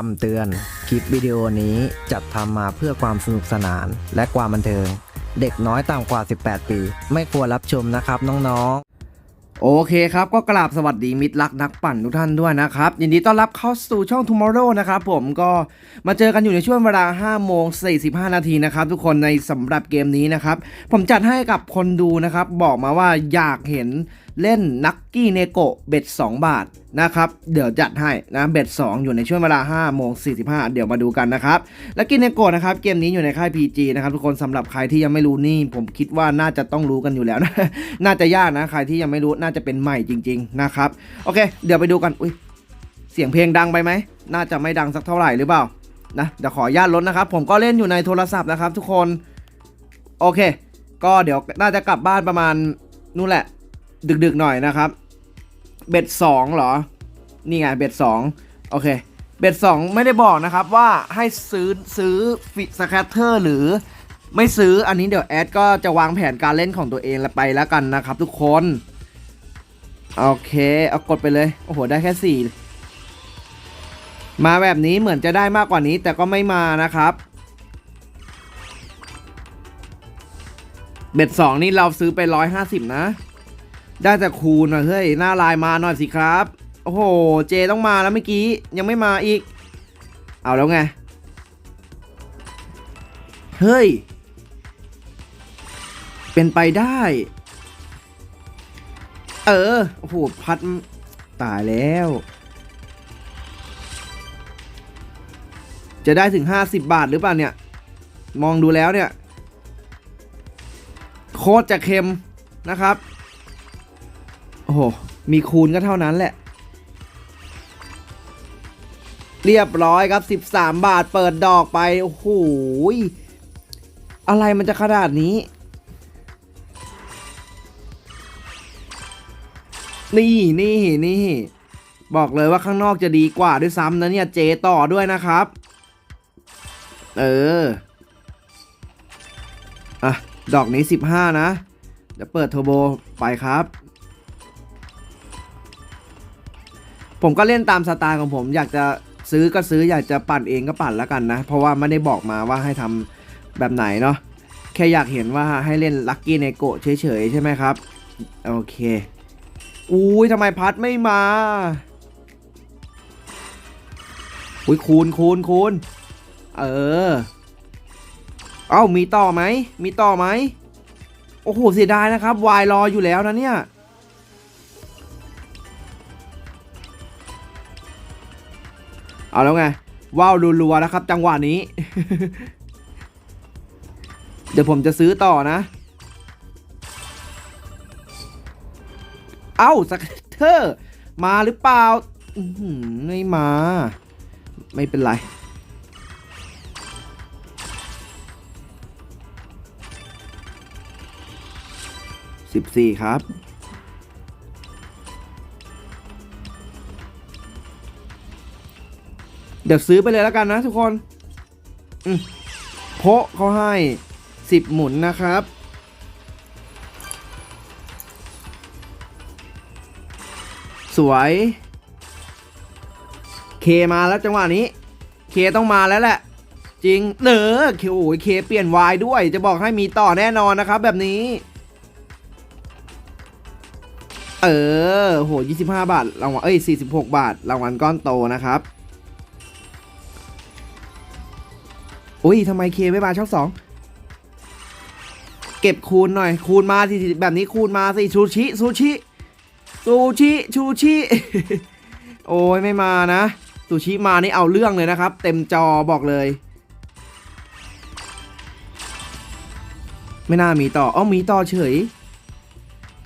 คำเตือน คลิปวิดีโอนี้จัดทำมาเพื่อความสนุกสนานและความบันเทิง เด็กน้อยต่ำกว่า 18 ปี ไม่ควรรับชมนะครับน้องๆ โอเคครับก็กราบสวัสดีมิตรรักนักปั่นทุกท่านด้วยนะครับ ยินดีต้อนรับเข้าสู่ช่อง Tomorrow นะครับผมก็มาเจอกันอยู่ในช่วงเวลา5โมง45 นาทีนะครับทุกคนในสำหรับเกมนี้นะครับ ผมจัดให้กับคนดูนะครับ บอกมาว่าอยากเห็นเล่นนักกี้เนโกะเบ็ด2 บาทนะครับ เดี๋ยวจัดให้นะเบ็ด2อยู่ในช่วงเวลา5โมง45 เดี๋ยวมาดูกันนะครับและกินเนโกะนะครับเกมนี้อยู่ในค่าย PG นะครับทุกคนสำหรับใครที่ยังไม่รู้นี่ ผมคิดว่าน่าจะต้องรู้กันอยู่แล้วนะน่าจะยากนะใครที่ยังไม่รู้น่าจะเป็นใหม่จริง ๆนะครับโอเค เดี๋ยวไปดูกันอุ้ยเสียงเพลงดังไปไหมน่าจะไม่ดังสักเท่าไหร่หรือเปล่านะเดี๋ยวขอญาตลดนะครับ ผมก็เล่นอยู่ในโทรศัพท์นะครับ ทุกคน โอเค ก็เดี๋ยวน่าจะกลับบ้านประมาณนู่นแหละ ดึกๆหน่อยนะครับ เบ็ดสองเหรอ นี่ไงเบ็ดสองโอเค เบ็ดสองไม่ได้บอกนะครับว่าให้ซื้อซื้อฟิสแคตเตอร์หรือไม่ซื้ออันนี้เดี๋ยวแอดก็จะวางแผนการเล่นของตัวเองไปแล้วกันนะครับทุกคน โอเค เอากดไปเลย โอ้โห ได้แค่สี่มาแบบนี้เหมือนจะได้มากกว่านี้แต่ก็ไม่มานะครับ เบ็ดสองนี่เราซื้อไปร้อยห้าสิบนะ ได้แต่คูณหน่อยเฮ้ยหน้าลายมาหน่อยสิครับ โอ้โห เจต้องมาแล้วเมื่อกี้ยังไม่มาอีก เอาแล้วไง เฮ้ย เป็นไปได้ เออ โอ้โห พัดตายแล้ว จะได้ถึง 50 บาทหรือเปล่าเนี่ย มองดูแล้วเนี่ย โคตรจะเค็มนะครับ โอ้โห มีคูณก็เท่านั้นแหละ เรียบร้อยครับ 13 บาทเปิดดอกไป โอ้โห อะไรมันจะขนาดนี้ นี่นี่นี่ บอกเลยว่าข้างนอกจะดีกว่าด้วยซ้ำนะเนี่ย เจต่อด้วยนะครับ เออ อะ ดอกนี้ 15 นะเดี๋ยวเปิดเทอร์โบไปครับ ผมก็เล่นตามสไตล์ของผม อยากจะซื้อก็ซื้ออยากจะปั่นเองก็ปั่นแล้วกันนะ เพราะว่าไม่ได้บอกมาว่าให้ทำแบบไหนเนาะแค่อยากเห็นว่าให้เล่นลั c กี้เนโกเฉยๆ ใช่ไหมครับ โอเคอุ้ยทำไมพัดไม่มาอุ้ยคูณคูณคูณเออ เอ้ามีต่อไหม มีต่อไหม โอ้โห เสียดายนะครับ วายรออยู่แล้วนะเนี่ย เอาแล้วไง ว้าวรัวๆนะครับ จังหวะนี้ เดี๋ยวผมจะซื้อต่อนะ เอ้าสกเตอร์มาหรือเปล่าไม่มา ไม่เป็นไรสิบสี่ครับ เดี๋ยวซื้อไปเลยแล้วกันนะทุกคนอืมโพะเขาให้สิบหมุนนะครับ สวย เคมาแล้วจังหวะนี้ เคต้องมาแล้วแหละ จริงเนอเคโอ้ยเคเปลี่ยนวายด้วย จะบอกให้มีต่อแน่นอนนะครับ แบบนี้ เออ โห 25 บาทรางวัลเอ้ย 46 บาทรางวัลก้อนโตนะครับ อุ้ยทำไมเคไม่มาช่องสองเก็บคูณหน่อย คูณมาสิแบบนี้คูณมาสิซูชิซูชิซูชิชูชิโอ้ยไม่มานะซูชิมานี่เอาเรื่องเลยนะครับ เต็มจอบอกเลย ไม่น่ามีต่ออ้อมีต่อเฉย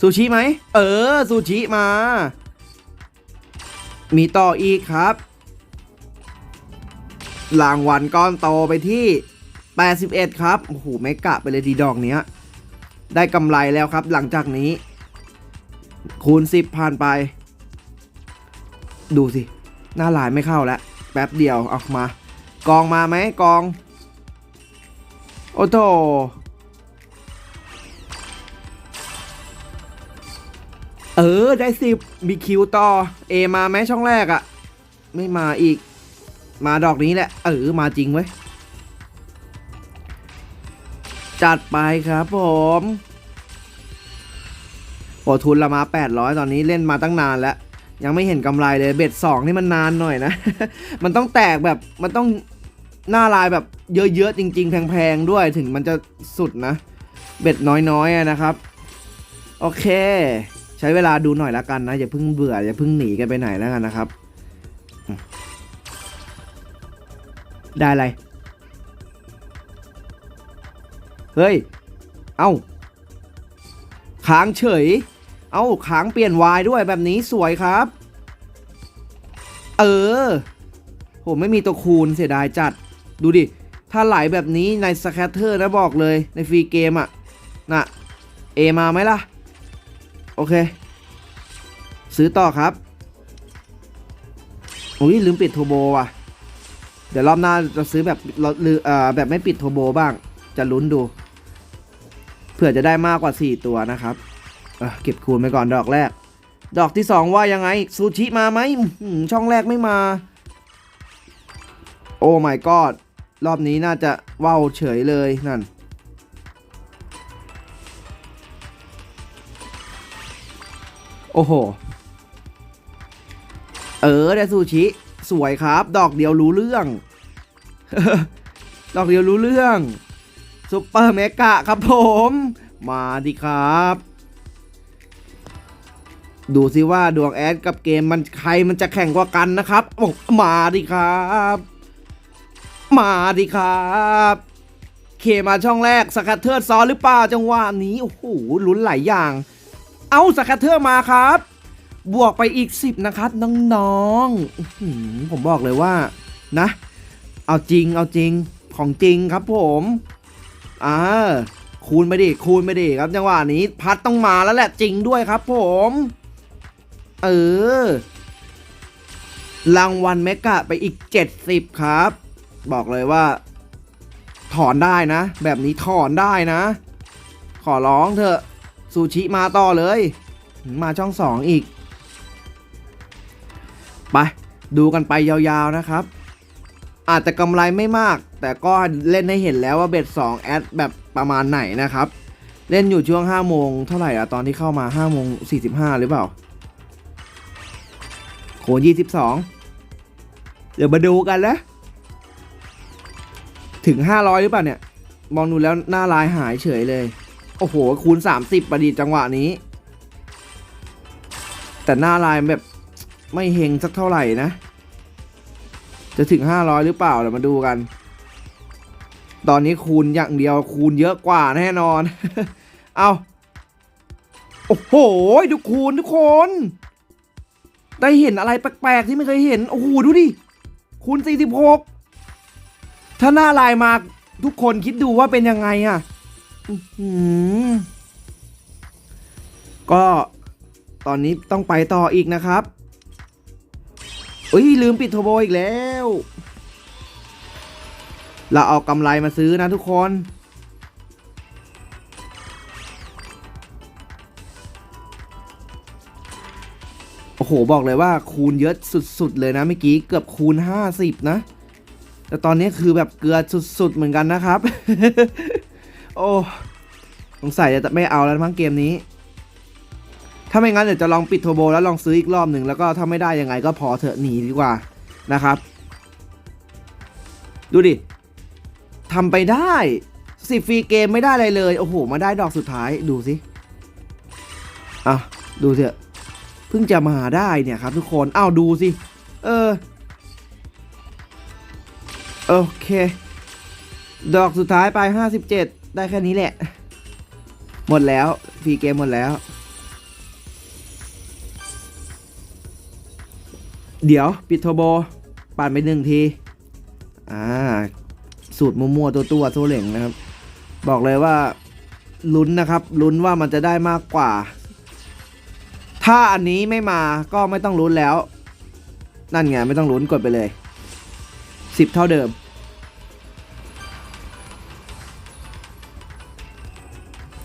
ซูชิไหมเออซูชิมา มีต่ออีกครับ รางวัลก้อนโตไปที่ 81 ครับ โอ้โหไม่กะไปเลยดีดอกเนี้ย ได้กำไรแล้วครับหลังจากนี้ คูณ 10 ผ่านไป ดูสิ หน้าหลายไม่เข้าแล้ว แป๊บเดียวเอามา กองมาไหมกอง โอ้โถเออ ได้สิบมีคิวต่อ เอมาไหมช่องแรกอะไม่มาอีก มาดอกนี้แหละ เออ มาจริงเว้ย จัดไปครับผมโอทุนละมา 800 ตอนนี้เล่นมาตั้งนานแล้ว ยังไม่เห็นกำไรเลย เบ็ดสองนี่มันนานหน่อยนะ มันต้องแตกแบบ มันต้องหน้าลายแบบเยอะๆ จริง ๆ แพงๆ ด้วยถึงมันจะสุดนะ เบ็ดน้อยๆนะครับ โอเค ใช้เวลาดูหน่อยละกันนะ อย่าเพิ่งเบื่อ อย่าเพิ่งหนีกันไปไหนแล้วกันนะครับ ได้อะไร เฮ้ย เอ้าค้างเฉย เอ้าค้างเปลี่ยนวายด้วยแบบนี้สวยครับ เออ ผมไม่มีตัวคูณเสียดายจัด ดูดิ ถ้าไหลแบบนี้ในสแคตเตอร์นะบอกเลยในฟรีเกมอะน่ะ เอมาไหมล่ะ โอเค ซื้อต่อครับอุ้ยลืมปิดโทโบว่ะ เดี๋ยวรอบหน้าจะซื้อแบบเราลืออ่อแบบไม่ปิดโทโบบ้าง จะลุ้นดู เผื่อจะได้มากกว่า 4 ตัวนะครับเเก็บคูณไปก่อนดอกแรก ดอกที่ 2 ว่ายังไงซูชิมาไหมช่องแรกไม่มา โอ้ my god รอบนี้น่าจะว่าวเฉยเลยนั่นโอ้โห เออได้ซูชิ สวยครับ ดอกเดียวรู้เรื่อง ดอกเดียวรู้เรื่องซุปเปอร์เมกะครับผม มาดิครับ ดูสิว่าดวงแอดกับเกมมันใครมันจะแข่งกว่ากันนะครับโอ้มาดิครับ มาดิครับเคมาช่องแรกสกัดเทอร์ซ้อนหรือเปล่าจังหวะนี้ โอ้โหลุ้นหลายอย่าง เอาสกัดเทอร์มาครับ บวกไปอีก 10 นะครับ น้องๆผมบอกเลยว่านะ เอาจริงเอาจริงของจริงครับผมอ่าคูณไปดิคูณไปดิครับจังหวะนี้พัดต้องมาแล้วแหละจริงด้วยครับผม เออรางวัลเมกะไปอีก 70 ครับ บอกเลยว่า ถอนได้นะ แบบนี้ถอนได้นะ ขอร้องเถอะซูชิมาต่อเลย มาช่องสองอีก ไปดูกันไปยาวๆนะครับ อาจจะกำไรไม่มาก แต่ก็เล่นให้เห็นแล้วว่าเบ็ด2แอดแบบประมาณไหนนะครับ เล่นอยู่ช่วง5โมงเท่าไหร่อะตอนที่เข้ามา5โมง45 หรือเปล่าโค22 เดี๋ยวมาดูกันนะ ถึง 500 หรือเปล่าเนี่ย มองดูแล้วหน้าลายหายเฉยเลย โอ้โห คูณ 30ประดิจังหวะนี้ แต่หน้าลายแบบ ไม่เฮงสักเท่าไหร่นะ จะถึง 500 หรือเปล่าเดี๋ยวมาดูกัน ตอนนี้คูณอย่างเดียวคูณเยอะกว่าแน่นอน เอาโอ้โหดูคูณทุกคน ได้เห็นอะไรแปลกๆที่ไม่เคยเห็น โอ้โหดูดิ คูณ 46 ถ้าหน้าลายมาทุกคนคิดดูว่าเป็นยังไงอะก็ตอนนี้ต้องไปต่ออีกนะครับ เอ้ยลืมปิดโทรโบอีกแล้ว เราเอากำไรมาซื้อนะทุกคน โอ้โหบอกเลยว่าคูณเยอะสุดๆเลยนะเมื่อกี้เกือบคูณ 50 นะ แต่ตอนนี้คือแบบเกลือสุดๆเหมือนกันนะครับ โอ้สงสัยจะไม่เอาแล้วมั้งเกมนี้ ถ้าไม่งั้นเดี๋ยวจะลองปิดโทโบแล้วลองซื้ออีกรอบหนึ่งแล้วก็ถ้าไม่ได้ยังไงก็พอเถอะหนีดีกว่านะครับ ดูดิทำไปได้สิฟรีเกมไม่ได้อะไรเลย โอ้โห มาได้ดอกสุดท้ายดูสิอะดูเถอะเพิ่งจะมาได้เนี่ยครับทุกคนอ้าวดูสิ เออ โอเค ดอกสุดท้ายไป 57 ได้แค่นี้แหละ หมดแล้วฟรีเกมหมดแล้ว เดี๋ยวปิดโทรโบปั่นไปหนึ่งที อ่า สูตรมัวๆตัวตัวโซเหล่งนะครับ บอกเลยว่าลุ้นนะครับ ลุ้นว่ามันจะได้มากกว่า ถ้าอันนี้ไม่มาก็ไม่ต้องลุ้นแล้ว นั่นไงไม่ต้องลุ้นกดไปเลย 10 เท่าเดิม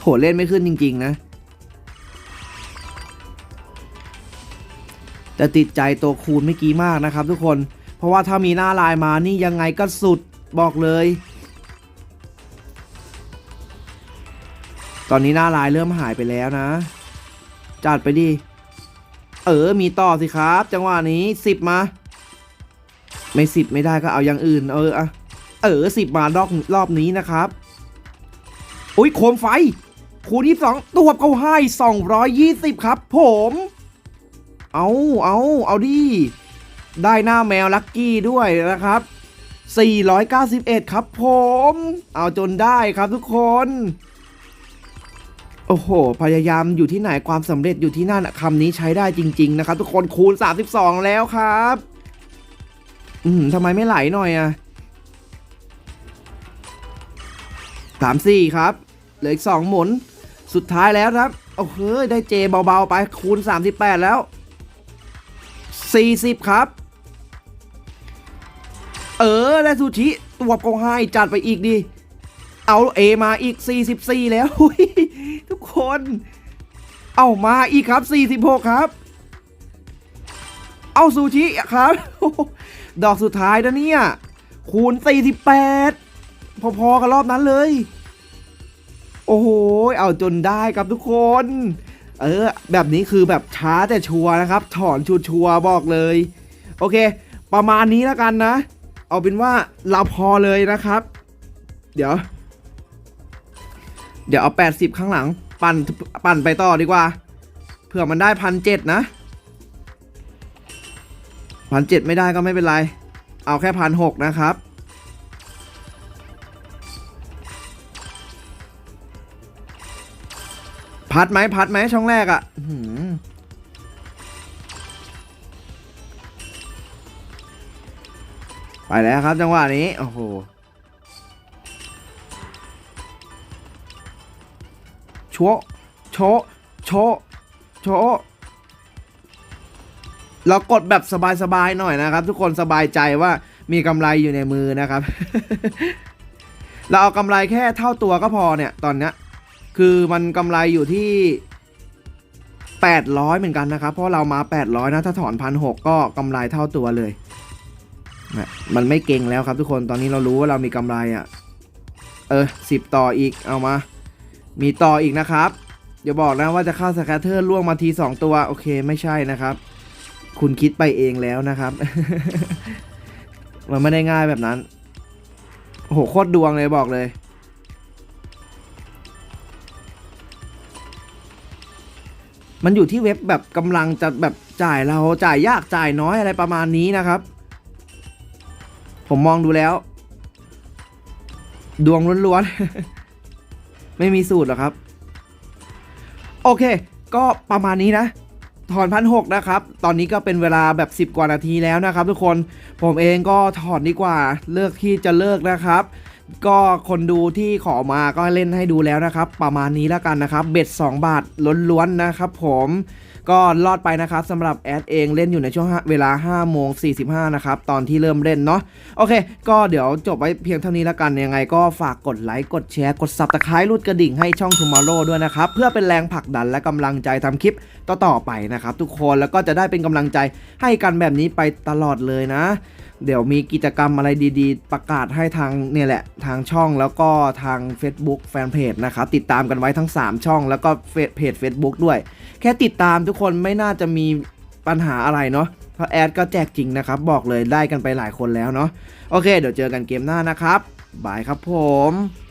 โหเล่นไม่ขึ้นจริง ๆ นะ แต่ติดใจตัวคูณเมื่อกี้มากนะครับทุกคน เพราะว่าถ้ามีหน้าลายมานี่ยังไงก็สุดบอกเลย ตอนนี้หน้าลายเริ่มหายไปแล้วนะ จัดไปดิ เออ มีต่อสิครับ จังหวะนี้สิบมา ไม่สิบไม่ได้ก็เอาอย่างอื่น เอออะเออสิบมารอบรอบนี้นะครับ อุ้ยโคมไฟ คูณยี่สองตัวเขาให้สองร้อยยี่สิบครับ ผม เอาเอาเอาดิ ได้หน้าแมวลักกี้ด้วยนะครับ 491 ครับผม เอาจนได้ครับทุกคน โอ้โห พยายามอยู่ที่ไหนความสำเร็จอยู่ที่นั่นคำนี้ใช้ได้จริง ๆ นะครับ ทุกคนคูณ 32 แล้วครับ อืมทำไมไม่ไหลหน่อยอะสามสี่ครับ เหลืออีกสองหมุน สุดท้ายแล้วครับ โอ้โหได้เจเบา ๆ ไปคูณ 38 แล้ว 40 ครับ เออได้ซูชิตัวก็ให้จัดไปอีกดิเอาเอมาอีก 44 แล้ว ทุกคน เอามาอีกครับ 46 ครับ เอาซูชิครับ ดอกสุดท้ายนะเนี่ย คูณ 48 พอๆกับรอบนั้นเลย โอ้โห เอาจนได้ครับทุกคน เออ แบบนี้คือแบบช้าแต่ชัวนะครับ ถอนชัวชัวบอกเลย โอเค ประมาณนี้แล้วกันนะ เอาเป็นว่าเราพอเลยนะครับ เดี๋ยว เดี๋ยวเอา 80 ข้างหลัง ปั่นปั่นไปต่อดีกว่า เผื่อมันได้พันเจ็ดนะพันเจ็ดไม่ได้ก็ไม่เป็นไร เอาแค่พันหกนะครับ พัดไหมพัดไหมช่องแรกอะ่ะไปแล้วครับจังหวะนี้ โอ้โหโชะโชะโชะโชะเรากดแบบสบายๆหน่อยนะครับ ทุกคนสบายใจว่ามีกำไรอยู่ในมือนะครับ เราเอากำไรแค่เท่าตัวก็พอเนี่ย ตอนเนี้ย คือมันกำไรอยู่ที่ 800 เหมือนกันนะครับ เพราะเรามา 800 นะ ถ้าถอนพันหก็กำไรเท่าตัวเลยนะมันไม่เก่งแล้วครับทุกคนตอนนี้เรารู้ว่าเรามีกำไรอะ่ะ เออ10ต่ออีกเอามา มีต่ออีกนะครับอย่าบอกนะว่าจะเข้าสแคตเตอร์ล่วงมาที 2 ตัว โอเคไม่ใช่นะครับ คุณคิดไปเองแล้วนะครับ มันไม่ได้ง่ายแบบนั้นโอ้โหโคตรดวงเลยบอกเลย มันอยู่ที่เว็บแบบกำลังจะแบบจ่ายเราจ่ายยากจ่ายน้อยอะไรประมาณนี้นะครับ ผมมองดูแล้ว ดวงล้วนๆ ไม่มีสูตรหรอครับ โอเค ก็ประมาณนี้นะถอนพันหกนะครับ ตอนนี้ก็เป็นเวลาแบบ 10 กว่านาทีแล้วนะครับ ทุกคน ผมเองก็ถอนดีกว่า เลือกที่จะเลิกนะครับ ก็คนดูที่ขอมาก็เล่นให้ดูแล้วนะครับ ประมาณนี้แล้วกันนะครับ เบ็ด 2 บาทล้วนๆนะครับผมก็รอดไปนะครับสำหรับแอดเองเล่นอยู่ในช่วงเวลา5โมง45นะครับตอนที่เริ่มเล่นเนาะโอเค ก็เดี๋ยวจบไว้เพียงเท่านี้แล้วกันยังไง ก็ฝากกดไลค์กดแชร์กด subscribe รูดกระดิ่งให้ช่อง Tomorrow ด้วยนะครับ เพื่อเป็นแรงผลักดันและกำลังใจทำคลิปต่อๆไปนะครับ ทุกคนแล้วก็จะได้เป็นกำลังใจให้กันแบบนี้ไปตลอดเลยนะเดี๋ยวมีกิจกรรมอะไรดีๆ ประกาศให้ทางเนี่ยแหละทางช่องแล้วก็ทาง Facebook Fanpage นะครับติดตามกันไว้ทั้ง 3 ช่อง แล้วก็เพจ Facebook ด้วย แค่ติดตามทุกคนไม่น่าจะมีปัญหาอะไรเนาะเพราะแอดก็แจกจริงนะครับ บอกเลยได้กันไปหลายคนแล้วเนาะโอเค เดี๋ยวเจอกันเกมหน้านะครับบายครับผม